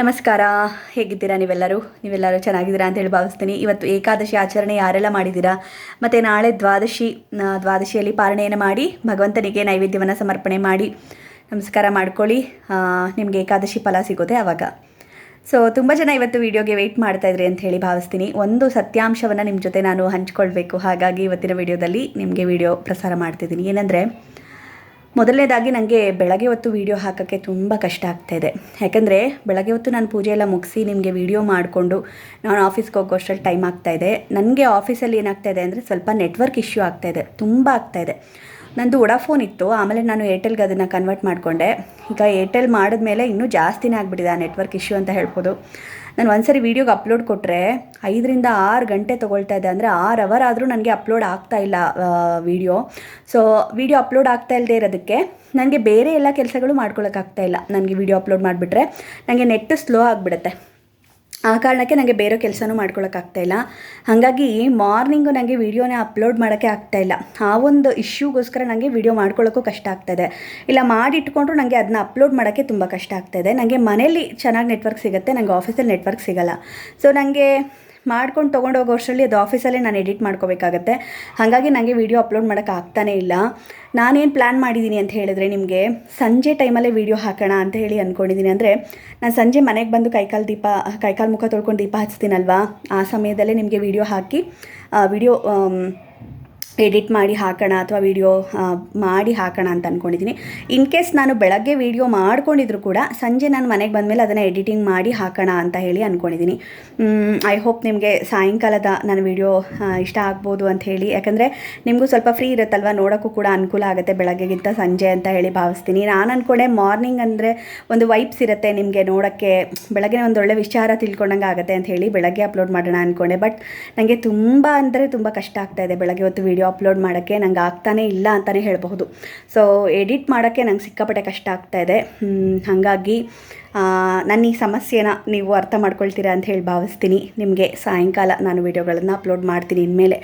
ನಮಸ್ಕಾರ. ಹೇಗಿದ್ದೀರಾ ನೀವೆಲ್ಲರೂ? ನೀವೆಲ್ಲರೂ ಚೆನ್ನಾಗಿದ್ದೀರಾ ಅಂತ ಹೇಳಿ ಭಾವಿಸ್ತೀನಿ. ಇವತ್ತು ಏಕಾದಶಿ ಆಚರಣೆ ಯಾರೆಲ್ಲ ಮಾಡಿದ್ದೀರಾ? ಮತ್ತು ನಾಳೆ ದ್ವಾದಶಿ ದ್ವಾದಶಿಯಲ್ಲಿ ಪಾರಣೆಯನ್ನು ಮಾಡಿ, ಭಗವಂತನಿಗೆ ನೈವೇದ್ಯವನ್ನು ಸಮರ್ಪಣೆ ಮಾಡಿ, ನಮಸ್ಕಾರ ಮಾಡ್ಕೊಳ್ಳಿ. ನಿಮಗೆ ಏಕಾದಶಿ ಫಲ ಸಿಗುತ್ತೆ ಆವಾಗ ಸೊ ತುಂಬ ಜನ ಇವತ್ತು ವಿಡಿಯೋಗೆ ವೆಯ್ಟ್ ಮಾಡ್ತಾ ಇದ್ರಿ ಅಂತ ಹೇಳಿ ಭಾವಿಸ್ತೀನಿ. ಒಂದು ಸತ್ಯಾಂಶವನ್ನು ನಿಮ್ಮ ಜೊತೆ ನಾನು ಹಂಚ್ಕೊಳ್ಬೇಕು. ಹಾಗಾಗಿ ಇವತ್ತಿನ ವಿಡಿಯೋದಲ್ಲಿ ನಿಮಗೆ ವಿಡಿಯೋ ಪ್ರಸಾರ ಮಾಡ್ತಿದ್ದೀನಿ. ಏನಂದರೆ ಮೊದಲನೇದಾಗಿ ನನಗೆ ಬೆಳಗ್ಗೆ ಹೊತ್ತು ವೀಡಿಯೋ ಹಾಕೋಕ್ಕೆ ತುಂಬ ಕಷ್ಟ ಆಗ್ತಾಯಿದೆ ಯಾಕಂದರೆ ಬೆಳಗ್ಗೆ ಹೊತ್ತು ನಾನು ಪೂಜೆ ಎಲ್ಲ ಮುಗಿಸಿ ನಿಮಗೆ ವೀಡಿಯೋ ಮಾಡಿಕೊಂಡು ನಾನು ಆಫೀಸ್ಗೆ ಹೋಗೋ ಅಷ್ಟರಲ್ಲಿ ಟೈಮ್ ಆಗ್ತಾಯಿದೆ ನನಗೆ ಆಫೀಸಲ್ಲಿ ಏನಾಗ್ತಾಯಿದೆ ಅಂದರೆ ಸ್ವಲ್ಪ ನೆಟ್ವರ್ಕ್ ಇಶ್ಯೂ ಆಗ್ತಾಯಿದೆ ತುಂಬ ಆಗ್ತಾಯಿದೆ ನಂದು ವೊಡಾಫೋನ್ ಇತ್ತು, ಆಮೇಲೆ ನಾನು ಏರ್ಟೆಲ್ಗೆ ಅದನ್ನು ಕನ್ವರ್ಟ್ ಮಾಡಿಕೊಂಡೆ. ಈಗ ಏರ್ಟೆಲ್ ಮಾಡಿದ್ಮೇಲೆ ಇನ್ನೂ ಜಾಸ್ತಿನೇ ಆಗಿಬಿಟ್ಟಿದೆ ಆ ನೆಟ್ವರ್ಕ್ ಇಶ್ಯೂ ಅಂತ ಹೇಳ್ಬೋದು. ನಾನು ಒಂದ್ಸರಿ ವೀಡಿಯೋಗೆ ಅಪ್ಲೋಡ್ ಕೊಟ್ಟರೆ ಐದರಿಂದ ಆರು ಗಂಟೆ ತೊಗೊಳ್ತಾ ಇದೆ, ಅಂದರೆ ಆರು ಅವರ್ ಆದರೂ ನನಗೆ ಅಪ್ಲೋಡ್ ಆಗ್ತಾ ಇಲ್ಲ ವೀಡಿಯೋ. ಸೊ ವೀಡಿಯೋ ಅಪ್ಲೋಡ್ ಆಗ್ತಾ ಇಲ್ಲದೆ ಇರೋದಕ್ಕೆ ನನಗೆ ಬೇರೆ ಎಲ್ಲ ಕೆಲಸಗಳು ಮಾಡ್ಕೊಳ್ಳೋಕ್ಕಾಗ್ತಾ ಇಲ್ಲ. ನನಗೆ ವೀಡಿಯೋ ಅಪ್ಲೋಡ್ ಮಾಡಿಬಿಟ್ರೆ ನನಗೆ ನೆಟ್ ಸ್ಲೋ ಆಗಿಬಿಡುತ್ತೆ. ಆ ಕಾರಣಕ್ಕೆ ನನಗೆ ಬೇರೆ ಕೆಲಸನೂ ಮಾಡ್ಕೊಳ್ಳೋಕ್ಕಾಗ್ತಾಯಿಲ್ಲ ಹಾಗಾಗಿ ಮಾರ್ನಿಂಗು ನನಗೆ ವೀಡಿಯೋನ ಅಪ್ಲೋಡ್ ಮಾಡೋಕ್ಕೆ ಆಗ್ತಾಯಿಲ್ಲ ಆ ಒಂದು ಇಶ್ಯೂಗೋಸ್ಕರ ನನಗೆ ವೀಡಿಯೋ ಮಾಡ್ಕೊಳ್ಳೋಕ್ಕೂ ಕಷ್ಟ ಆಗ್ತಾಯಿದೆ ಇಲ್ಲ, ಮಾಡಿಟ್ಕೊಂಡ್ರು ನನಗೆ ಅದನ್ನ ಅಪ್ಲೋಡ್ ಮಾಡೋಕ್ಕೆ ತುಂಬ ಕಷ್ಟ ಆಗ್ತಾಯಿದೆ ನನಗೆ ಮನೇಲಿ ಚೆನ್ನಾಗಿ ನೆಟ್ವರ್ಕ್ ಸಿಗುತ್ತೆ ನನಗೆ ಆಫೀಸಲ್ಲಿ ನೆಟ್ವರ್ಕ್ ಸಿಗಲ್ಲ. ಸೊ ನನಗೆ ಮಾಡ್ಕೊಂಡು ತೊಗೊಂಡು ಹೋಗೋಷ್ಟರಲ್ಲಿ ಅದು ಆಫೀಸಲ್ಲೇ ನಾನು ಎಡಿಟ್ ಮಾಡ್ಕೋಬೇಕಾಗತ್ತೆ. ಹಾಗಾಗಿ ನನಗೆ ವೀಡಿಯೋ ಅಪ್ಲೋಡ್ ಮಾಡೋಕ್ಕೆ ಆಗ್ತಾನೇ ಇಲ್ಲ. ನಾನೇನು ಪ್ಲ್ಯಾನ್ ಮಾಡಿದ್ದೀನಿ ಅಂತ ಹೇಳಿದ್ರೆ ನಿಮಗೆ ಸಂಜೆ ಟೈಮಲ್ಲೇ ವೀಡಿಯೋ ಹಾಕೋಣ ಅಂತ ಹೇಳಿ ಅಂದ್ಕೊಂಡಿದ್ದೀನಿ ಅಂದರೆ ನಾನು ಸಂಜೆ ಮನೆಗೆ ಬಂದು ಕೈಕಾಲು ದೀಪ ಕೈಕಾಲು ಮುಖ ತೊಳ್ಕೊಂಡು ದೀಪ ಹಚ್ತೀನಲ್ವಾ? ಆ ಸಮಯದಲ್ಲೇ ನಿಮಗೆ ವೀಡಿಯೋ ಹಾಕಿ ವೀಡಿಯೋ ಎಡಿಟ್ ಮಾಡಿ ಹಾಕೋಣ ಅಥವಾ ವೀಡಿಯೋ ಮಾಡಿ ಹಾಕೋಣ ಅಂತ ಅಂದ್ಕೊಂಡಿದ್ದೀನಿ ಇನ್ ಕೇಸ್ ನಾನು ಬೆಳಗ್ಗೆ ವೀಡಿಯೋ ಮಾಡ್ಕೊಂಡಿದ್ರು ಕೂಡ ಸಂಜೆ ನಾನು ಮನೆಗೆ ಬಂದಮೇಲೆ ಅದನ್ನು ಎಡಿಟಿಂಗ್ ಮಾಡಿ ಹಾಕೋಣ ಅಂತ ಹೇಳಿ ಅಂದ್ಕೊಂಡಿದ್ದೀನಿ ಐ ಹೋಪ್ ನಿಮಗೆ ಸಾಯಂಕಾಲದ ನನ್ನ ವೀಡಿಯೋ ಇಷ್ಟ ಆಗ್ಬೋದು ಅಂತ ಹೇಳಿ. ಯಾಕಂದರೆ ನಿಮಗೂ ಸ್ವಲ್ಪ ಫ್ರೀ ಇರುತ್ತಲ್ವ? ನೋಡೋಕ್ಕೂ ಕೂಡ ಅನುಕೂಲ ಆಗುತ್ತೆ ಬೆಳಗ್ಗೆಗಿಂತ ಸಂಜೆ ಅಂತ ಹೇಳಿ ಭಾವಿಸ್ತೀನಿ. ನಾನು ಅಂದ್ಕೊಂಡೆ ಮಾರ್ನಿಂಗ್ ಅಂದರೆ ಒಂದು ವೈಬ್ಸ್ ಇರುತ್ತೆ ನಿಮಗೆ ನೋಡೋಕ್ಕೆ. ಬೆಳಗ್ಗೆ ಒಂದು ಒಳ್ಳೆ ವಿಚಾರ ತಿಳ್ಕೊಂಡಂಗೆ ಆಗುತ್ತೆ ಅಂತ ಹೇಳಿ ಬೆಳಗ್ಗೆ ಅಪ್ಲೋಡ್ ಮಾಡೋಣ ಅಂದ್ಕೊಂಡೆ ಬಟ್ ನನಗೆ ತುಂಬ ಅಂದರೆ ತುಂಬ ಕಷ್ಟ ಆಗ್ತಾ ಇದೆ ಬೆಳಗ್ಗೆ ಹೊತ್ತು ವೀಡಿಯೋ ಅಪ್ಲೋಡ್ ಮಾಡೋಕ್ಕೆ ನಂಗೆ ಆಗ್ತಾನೆ ಇಲ್ಲ ಅಂತಲೇ ಹೇಳಬಹುದು. ಸೊ ಎಡಿಟ್ ಮಾಡೋಕ್ಕೆ ನಂಗೆ ಸಿಕ್ಕಾಪಟ್ಟೆ ಕಷ್ಟ ಆಗ್ತಾ ಇದೆ. ಹಾಗಾಗಿ ನನ್ನ ಈ ಸಮಸ್ಯೆನ ನೀವು ಅರ್ಥ ಮಾಡ್ಕೊಳ್ತೀರಾ ಅಂತ ಹೇಳಿ ಭಾವಿಸ್ತೀನಿ. ನಿಮಗೆ ಸಾಯಂಕಾಲ ನಾನು ವಿಡಿಯೋಗಳನ್ನು ಅಪ್ಲೋಡ್ ಮಾಡ್ತೀನಿ ಇನ್ಮೇಲೆ.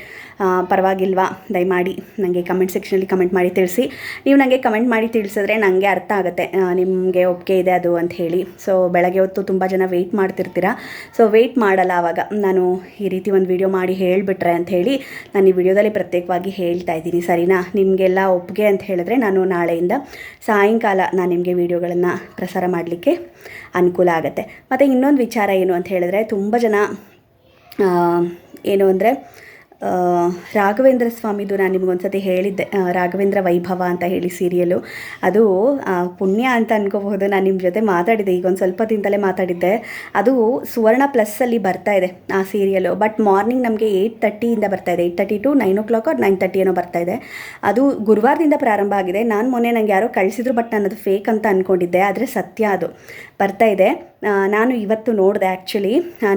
ಪರವಾಗಿಲ್ವಾ? ದಯಮಾಡಿ ನನಗೆ ಕಮೆಂಟ್ ಸೆಕ್ಷನಲ್ಲಿ ಕಮೆಂಟ್ ಮಾಡಿ ತಿಳಿಸಿ. ನೀವು ನನಗೆ ಕಮೆಂಟ್ ಮಾಡಿ ತಿಳಿಸಿದ್ರೆ ನನಗೆ ಅರ್ಥ ಆಗುತ್ತೆ. ನಿಮಗೆ ಒಪ್ಪಿಗೆ ಇದೆ ಅದು ಅಂತ ಹೇಳಿ. ಸೊ ಬೆಳಗ್ಗೆ ಹೊತ್ತು ತುಂಬ ಜನ ವೆಯ್ಟ್ ಮಾಡ್ತಿರ್ತೀರಾ? ಸೊ ವೆಯ್ಟ್ ಮಾಡಲ್ಲ ಆವಾಗ. ನಾನು ಈ ರೀತಿ ಒಂದು ವಿಡಿಯೋ ಮಾಡಿ ಹೇಳಿಬಿಟ್ರೆ ಅಂತ ಹೇಳಿ ನಾನು ಈ ವಿಡಿಯೋದಲ್ಲಿ ಪ್ರತ್ಯೇಕವಾಗಿ ಹೇಳ್ತಾ ಇದ್ದೀನಿ. ಸರಿನಾ? ನಿಮಗೆಲ್ಲ ಒಪ್ಪಿಗೆ ಅಂತ ಹೇಳಿದ್ರೆ ನಾನು ನಾಳೆಯಿಂದ ಸಾಯಂಕಾಲ ನಾನು ನಿಮಗೆ ವೀಡಿಯೋಗಳನ್ನು ಪ್ರಸಾರ ಮಾಡಲಿಕ್ಕೆ ಅನುಕೂಲ ಆಗುತ್ತೆ. ಮತ್ತು ಇನ್ನೊಂದು ವಿಚಾರ ಏನು ಅಂತ ಹೇಳಿದ್ರೆ ತುಂಬ ಜನ ಏನು ಅಂದರೆ ರಾಘವೇಂದ್ರ ಸ್ವಾಮಿದು ನಾನು ನಿಮಗೊಂದ್ಸತಿ ಹೇಳಿದ್ದೆ. ರಾಘವೇಂದ್ರ ವೈಭವ ಅಂತ ಹೇಳಿ ಸೀರಿಯಲು ಅದು ಪುಣ್ಯ ಅಂತ ಅನ್ಕೋಬಹುದು. ನಾನು ನಿಮ್ಮ ಜೊತೆ ಮಾತಾಡಿದ್ದೆ ಈಗ ಒಂದು ಸ್ವಲ್ಪ ದಿನದಲ್ಲೇ ಮಾತಾಡಿದ್ದೆ. ಅದು ಸುವರ್ಣ ಪ್ಲಸ್ಸಲ್ಲಿ ಬರ್ತಾ ಇದೆ ಆ ಸೀರಿಯಲು ಬಟ್ ಮಾರ್ನಿಂಗ್ ನಮಗೆ ಏಯ್ಟ್ ತರ್ಟಿಯಿಂದ ಬರ್ತಾ ಇದೆ. Eight thirty to nine o'clock nine thirty ಏನೋ ಬರ್ತಾ ಇದೆ. ಅದು ಗುರುವಾರದಿಂದ ಪ್ರಾರಂಭ ಆಗಿದೆ. ನಾನು ಮೊನ್ನೆ ನನಗೆ ಯಾರೋ ಕಳಿಸಿದ್ರು ಬಟ್ ನಾನು ಅದು ಫೇಕ್ ಅಂತ ಅಂದ್ಕೊಂಡಿದ್ದೆ ಆದರೆ ಸತ್ಯ ಅದು. ಬರ್ತಾ ಇದೆ. ನಾನು ಇವತ್ತು ನೋಡಿದೆ ಆ್ಯಕ್ಚುಲಿ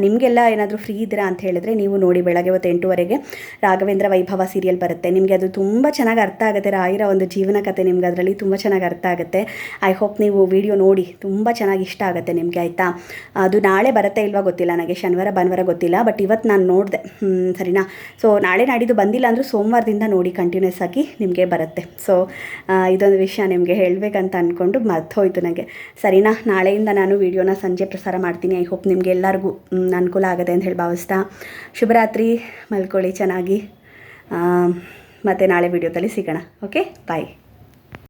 ನಿಮಗೆಲ್ಲ ಏನಾದರೂ ಫ್ರೀ ಇದ್ದೀರಾ ಅಂತ ಹೇಳಿದ್ರೆ ನೀವು ನೋಡಿ ಬೆಳಗ್ಗೆ ಹೊತ್ತು ಎಂಟೂವರೆಗೆ ರಾಘವೇಂದ್ರ ವೈಭವ ಸೀರಿಯಲ್ ಬರುತ್ತೆ. ನಿಮಗೆ ಅದು ತುಂಬ ಚೆನ್ನಾಗಿ ಅರ್ಥ ಆಗುತ್ತೆ. ರಾಯರ ಒಂದು ಜೀವನ ಕಥೆ ನಿಮ್ಗೆ ಅದರಲ್ಲಿ ತುಂಬ ಚೆನ್ನಾಗಿ ಅರ್ಥ ಆಗುತ್ತೆ. ಐ ಹೋಪ್ ನೀವು ವಿಡಿಯೋ ನೋಡಿ, ತುಂಬ ಚೆನ್ನಾಗಿ ಇಷ್ಟ ಆಗುತ್ತೆ ನಿಮಗೆ, ಆಯಿತಾ? ಅದು ನಾಳೆ ಬರುತ್ತೆ ಇಲ್ವಾ ಗೊತ್ತಿಲ್ಲ ನನಗೆ, ಶನಿವಾರ, ಭಾನುವಾರ ಗೊತ್ತಿಲ್ಲ ಬಟ್ ಇವತ್ತು ನಾನು ನೋಡಿದೆ. ಸರಿನಾ? ಸೊ ನಾಳೆ ನಾಡಿದ್ದು ಬಂದಿಲ್ಲ ಅಂದರೂ ಸೋಮವಾರದಿಂದ ನೋಡಿ ಕಂಟಿನ್ಯೂಸ್ ಆಗಿ ನಿಮಗೆ ಬರುತ್ತೆ. ಸೊ ಇದೊಂದು ವಿಷಯ ನಿಮಗೆ ಹೇಳಬೇಕಂತ ಅಂದ್ಕೊಂಡು ಮರ್ತೋಯ್ತು ನನಗೆ. ಸರಿನಾ? ನಾಳೆಯಿಂದ ನಾನು ವೀಡಿಯೋನ ಸಂಜೆ ಪ್ರಸಾರ ಮಾಡ್ತೀನಿ. ಐ ಹೋಪ್ ನಿಮಗೆ ಎಲ್ಲರಿಗೂ ಅನುಕೂಲ ಆಗುತ್ತೆ ಅಂತ ಹೇಳಿ ಭಾವಿಸ್ತಾ. ಶುಭರಾತ್ರಿ, ಮಲ್ಕೊಳ್ಳಿ ಚೆನ್ನಾಗಿ. ಮತ್ತು ನಾಳೆ ವೀಡಿಯೋದಲ್ಲಿ ಸಿಗೋಣ. Okay bye